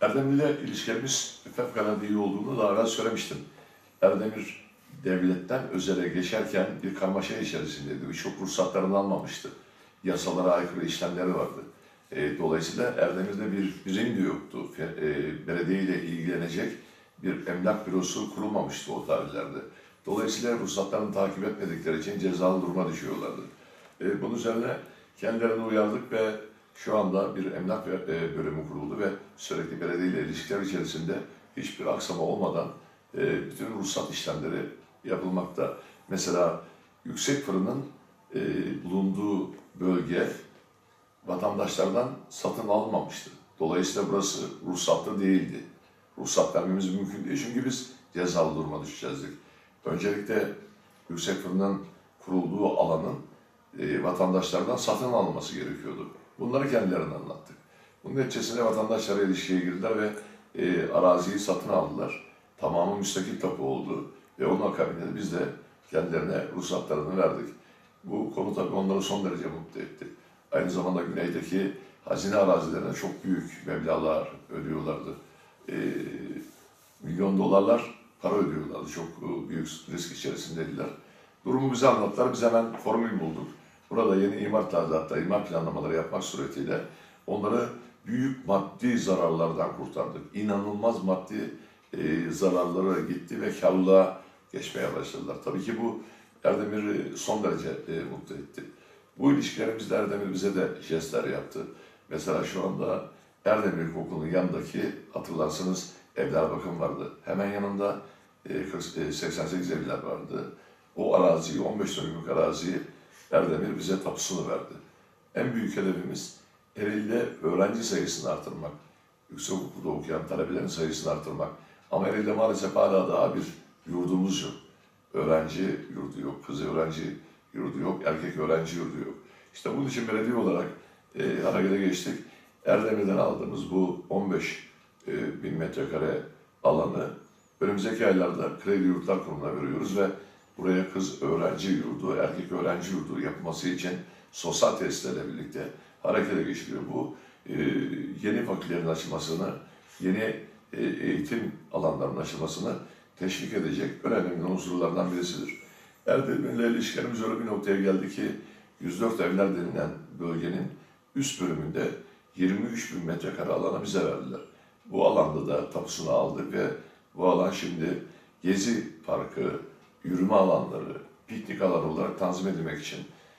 Erdemli'yle ilişkilerimiz fevkalade iyi olduğunu daha evvel söylemiştim. Erdemir devletten özele geçerken bir karmaşa içerisindeydi. Birçok ruhsatlarını almamıştı. Yasalara aykırı işlemleri vardı. E, dolayısıyla Erdemir'de bir birim de yoktu. E, belediye ile ilgilenecek bir emlak bürosu kurulmamıştı o tarihlerde. Dolayısıyla ruhsatlarını takip etmedikleri için cezalı duruma düşüyorlardı. E, bunun üzerine kendilerini uyardık ve şu anda bir emlak e, bölümü kuruldu ve sürekli belediye ile ilişkiler içerisinde hiçbir aksama olmadan e, bütün ruhsat işlemleri yapılmakta. Mesela yüksek fırının e, bulunduğu bölge vatandaşlardan satın alınmamıştı. Dolayısıyla burası ruhsatlı değildi. Ruhsat vermemiz mümkün değil çünkü biz cezalı duruma düşeceğizdik. Öncelikle yüksek fırının kurulduğu alanın vatandaşlardan satın alınması gerekiyordu. Bunları kendilerine anlattık. Bunun neticesinde vatandaşlara ilişkiye girdiler ve e, araziyi satın aldılar. Tamamı müstakil tapu oldu ve onun akabinde biz de kendilerine ruhsatlarını verdik. Bu konu tabii onları son derece mutlu etti. Aynı zamanda güneydeki hazine arazilerine çok büyük meblağlar ödüyorlardı. E, milyon dolarlar para ödüyorlardı. Çok e, büyük risk içerisindeydiler. Durumu bize anlattılar. Biz hemen formül bulduk. Burada yeni imar tadilatta, imar planlamaları yapmak suretiyle onları büyük maddi zararlardan kurtardık. İnanılmaz maddi e, zararları gitti ve karlılığa geçmeye başladılar. Tabii ki bu Erdemir'i son derece e, mutlu etti. Bu ilişkilerimizde Erdemir bize de jestler yaptı. Mesela şu anda Erdemir İlkokulu'nun yanındaki hatırlarsınız evler bakım vardı. Hemen yanında e, 40 e, 88 evler vardı. O araziyi, 15 dönümlük araziyi Erdemir bize tapusunu verdi. En büyük hedefimiz Eril'de öğrenci sayısını artırmak. Yüksek okulda okuyan talebelerin sayısını artırmak. Ama Eril'de maalesef hala daha bir yurdumuz yok. Öğrenci yurdu yok, kız öğrenci yurdu yok, erkek öğrenci yurdu yok. İşte bunun için belediye olarak e, harekete geçtik. Erdemir'den aldığımız bu 15 e, bin metrekare alanı önümüzdeki aylarda Kredi Yurtlar Kurumu'na veriyoruz ve buraya kız öğrenci yurdu, erkek öğrenci yurdu yapılması için sosyal birlikte harekete geçiriyor. Bu e, yeni fakültelerin açılmasını, yeni e, eğitim alanlarının açılmasını teşvik edecek önemli unsurlardan birisidir. Erdemir'le ilişkilerimiz öyle bir noktaya geldi ki 104 evler denilen bölgenin üst bölümünde 23 bin metrekare alanı bize verdiler. Bu alanda da tapusunu aldık ve bu alan şimdi gezi parkı, yürüme alanları, piknik alanı olarak tanzim edilmek için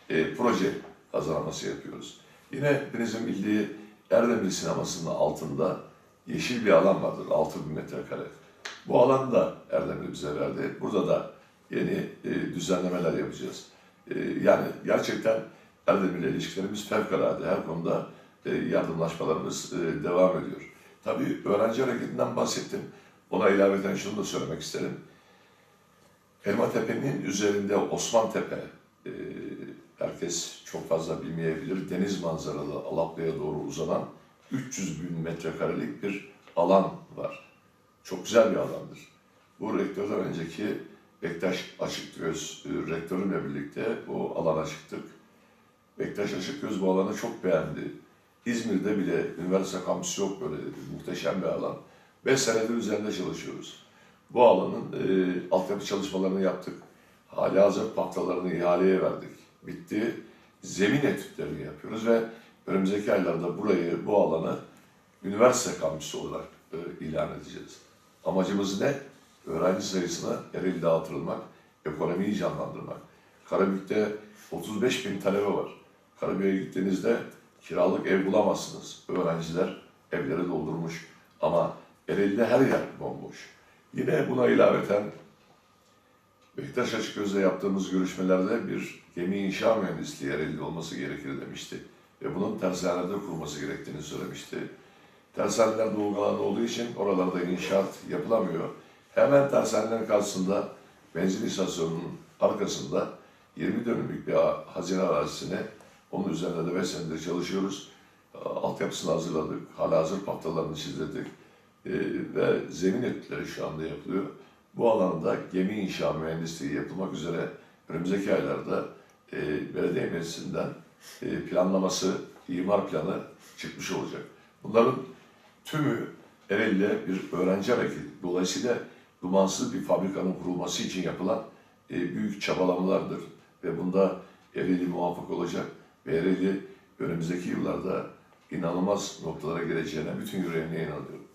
e, proje hazırlaması yapıyoruz. Yine hepinizin bildiği Erdemir Sineması'nın altında yeşil bir alan vardır, 6000 metrekare. Bu alanı da Erdemir bize verdi. Burada da yeni e, düzenlemeler yapacağız. E, yani gerçekten Erdemir'le ilişkilerimiz fevkalade. Her konuda e, yardımlaşmalarımız e, devam ediyor. Tabii öğrenci hareketinden bahsettim. Ona ilaveten şunu da söylemek isterim. Elmatepe'nin üzerinde Osman Tepe, e, herkes çok fazla bilmeyebilir, deniz manzaralı Alaplı'ya doğru uzanan 300 bin metrekarelik bir alan var. Çok güzel bir alandır. Bu rektörden önceki Bektaş Açıkgöz e, rektörümle birlikte bu alana çıktık. Bektaş Açıkgöz bu alanı çok beğendi. İzmir'de bile üniversite kampüsü yok böyle. Muhteşem bir alan. 5 senedir üzerinde çalışıyoruz. Bu alanın e, altyapı çalışmalarını yaptık. Hali hazır paktalarını ihaleye verdik. Bitti. Zemin etütlerini yapıyoruz ve önümüzdeki aylarda burayı, bu alanı üniversite kampüsü olarak e, ilan edeceğiz. Amacımız ne? Öğrenci sayısını Ereğli'de artırılmak, ekonomiyi canlandırmak. Karabük'te 35 bin talebe var. Karabük'e gittiğinizde kiralık ev bulamazsınız. Öğrenciler evleri doldurmuş ama Ereğli'de her yer bomboş. Yine buna ilaveten Bektaş Açıkgöz'le yaptığımız görüşmelerde bir gemi inşa mühendisliği Ereğli'de olması gerekir demişti. Ve bunun tersanelerde kurulması gerektiğini söylemişti. Tersaneler doğu olduğu için oralarda inşaat yapılamıyor. Hemen tersanelerin karşısında benzin istasyonunun arkasında 20 dönümlük bir hazine arazisine onun üzerinde de 5 senedir çalışıyoruz. Altyapısını hazırladık. Hala hazır paftalarını çizdirdik. Ee, ve zemin etütleri şu anda yapılıyor. Bu alanda gemi inşa mühendisliği yapılmak üzere önümüzdeki aylarda e, belediye meclisinden e, planlaması, imar planı çıkmış olacak. Bunların tümü Ereğli'de bir öğrenci hareketi. Dolayısıyla dumansız bir fabrikanın kurulması için yapılan e, büyük çabalamalardır. Ve bunda Ereğli muvaffak olacak ve Ereğli önümüzdeki yıllarda inanılmaz noktalara geleceğine bütün yüreğimle inanıyorum.